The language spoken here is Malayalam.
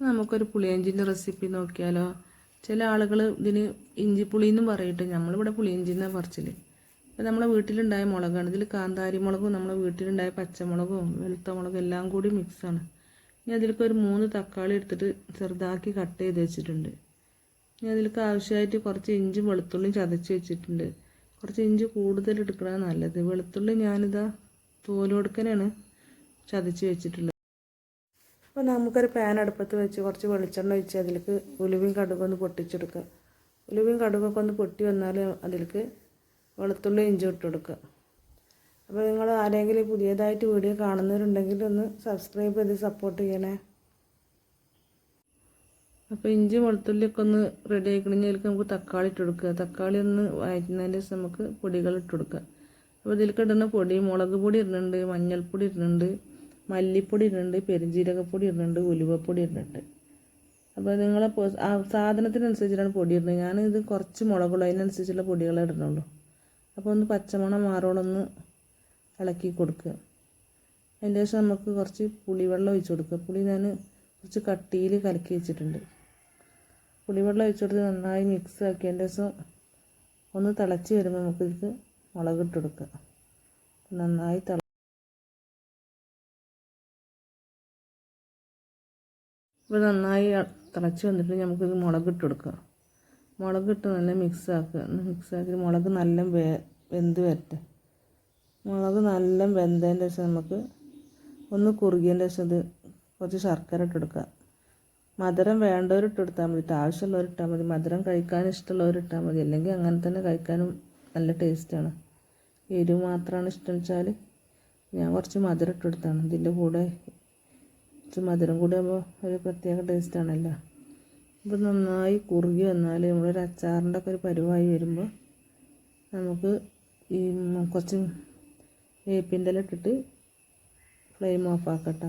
നമുക്കൊരു പുളിയഞ്ചിന്റെ റെസിപ്പി നോക്കിയാലോ? ചില ആളുകൾ ഇതിന് ഇഞ്ചിപ്പുളി എന്നും പറയട്ടെ. നമ്മളിവിടെ പുളിയഞ്ചി എന്നാണ് പറച്ചിൽ അപ്പോൾ നമ്മളെ വീട്ടിലുണ്ടായ മുളകാണ്. ഇതിൽ കാന്താരി മുളകും നമ്മളെ വീട്ടിലുണ്ടായ പച്ചമുളകും വെളുത്ത മുളകും എല്ലാം കൂടി മിക്സാണ് ഇനി അതിലേക്ക് ഒരു മൂന്ന് തക്കാളി എടുത്തിട്ട് ചെറുതാക്കി കട്ട് ചെയ്ത് വെച്ചിട്ടുണ്ട്. ഇനി അതിലേക്ക് ആവശ്യമായിട്ട് കുറച്ച് ഇഞ്ചും വെളുത്തുള്ളിയും ചതച്ച് വെച്ചിട്ടുണ്ട്. കുറച്ച് ഇഞ്ചി കൂടുതൽ എടുക്കണതാണ് നല്ലത്. വെളുത്തുള്ളി ഞാനിതാ തോലുകൊടുക്കനാണ് ചതച്ച് വെച്ചിട്ടുള്ളത്. അപ്പോൾ നമുക്കൊരു പാൻ അടുപ്പത്ത് വെച്ച് കുറച്ച് വെളിച്ചെണ്ണ ഒഴിച്ച് അതിലേക്ക് ഉലുവയും കടുകും ഒന്ന് പൊട്ടിച്ചെടുക്കുക. ഉലുവയും കടുകൊക്കെ ഒന്ന് പൊട്ടി വന്നാൽ അതിലേക്ക് വെളുത്തുള്ളി ഇഞ്ചി ഇട്ട് കൊടുക്കുക. അപ്പോൾ നിങ്ങൾ ആരെങ്കിലും പുതിയതായിട്ട് വീഡിയോ കാണുന്നവരുണ്ടെങ്കിൽ ഒന്ന് സബ്സ്ക്രൈബ് ചെയ്ത് സപ്പോർട്ട് ചെയ്യണേ. അപ്പോൾ ഇഞ്ചി വെളുത്തുള്ളിയൊക്കെ ഒന്ന് റെഡി ആയിക്കണമെങ്കിൽ നമുക്ക് തക്കാളി ഇട്ട് കൊടുക്കുക. തക്കാളി ഒന്ന് വഴറ്റുന്നതിന്റെ നമുക്ക് പൊടികൾ ഇട്ട് കൊടുക്കുക. അപ്പോൾ ഇതിലേക്ക് ഇടുന്ന പൊടി മുളക് പൊടി ഇടുന്നുണ്ട് മഞ്ഞൾപ്പൊടി ഇടുന്നുണ്ട് മല്ലിപ്പൊടി ഇടുന്നുണ്ട് പെരുംജീരകപ്പൊടി ഇടുന്നുണ്ട് ഉലുവപ്പൊടി ഇടുന്നുണ്ട് അപ്പോൾ നിങ്ങളെ സാധനത്തിനനുസരിച്ചിട്ടാണ് പൊടി ഇടുന്നത് ഞാൻ ഇത് കുറച്ച് മുളകുള്ളൂ അതിനനുസരിച്ചുള്ള പൊടികളെ ഇടുന്നുള്ളൂ. അപ്പോൾ ഒന്ന് പച്ചമണം മാറോളൊന്ന് ഇളക്കി കൊടുക്കുക. അതിന്റെ ശേഷം നമുക്ക് കുറച്ച് പുളിവെള്ളം ഒഴിച്ച് കൊടുക്കുക. പുളി ഞാൻ കുറച്ച് കട്ടിയിൽ കലക്കി വെച്ചിട്ടുണ്ട്. പുളിവെള്ളം ഒഴിച്ച് കൊടുത്ത് നന്നായി മിക്സ് ആക്കിയതിന്റെ ശേഷം ഒന്ന് തിളച്ച് വരുമ്പോൾ നമുക്ക് ഇതിലേക്ക് മുളകിട്ട് കൊടുക്കുക. നന്നായി തിള ഇപ്പോൾ നന്നായി തിളച്ച് വന്നിട്ട് നമുക്കിത് മുളകിട്ട് കൊടുക്കുക. മുളകിട്ട് നല്ല മിക്സ് ആക്കുക. മിക്സ് ആക്കി മുളക് നല്ല വേ വെന്ത് വരട്ടെ. മുളക് നല്ല വെന്തതിന്റെ ശേഷം നമുക്ക് ഒന്ന് കുറുകിയതിന്റെ ശേഷം ഇത് കുറച്ച് ശർക്കര ഇട്ട് കൊടുക്കുക. മധുരം വേണ്ടവർ ഇട്ട് കൊടുത്താൽ മതി. ആവശ്യമുള്ളവർ ഇട്ടാൽ മതി. മധുരം കഴിക്കാൻ ഇഷ്ടമുള്ളവർ ഇട്ടാൽ മതി. അല്ലെങ്കിൽ അങ്ങനെ തന്നെ കഴിക്കാനും നല്ല ടേസ്റ്റാണ് എരിവ് മാത്രമാണ് ഇഷ്ടം വെച്ചാൽ ഞാൻ കുറച്ച് മധുരം ഇട്ട് കൊടുത്താണ്. ഇതിന്റെ കൂടെ കുറച്ച് മധുരം കൂടി ആകുമ്പോൾ ഒരു പ്രത്യേക ടേസ്റ്റാണല്ലോ അപ്പോൾ നന്നായി കുറുകി വന്നാൽ നമ്മളൊരു അച്ചാറിന്റെ ഒക്കെ ഒരു പരുവായി വരുമ്പോൾ നമുക്ക് ഈ കുറച്ച് വേപ്പിന്റെ ഇട്ടിട്ട് ഫ്ലെയിം ഓഫ് ആക്കട്ടെ.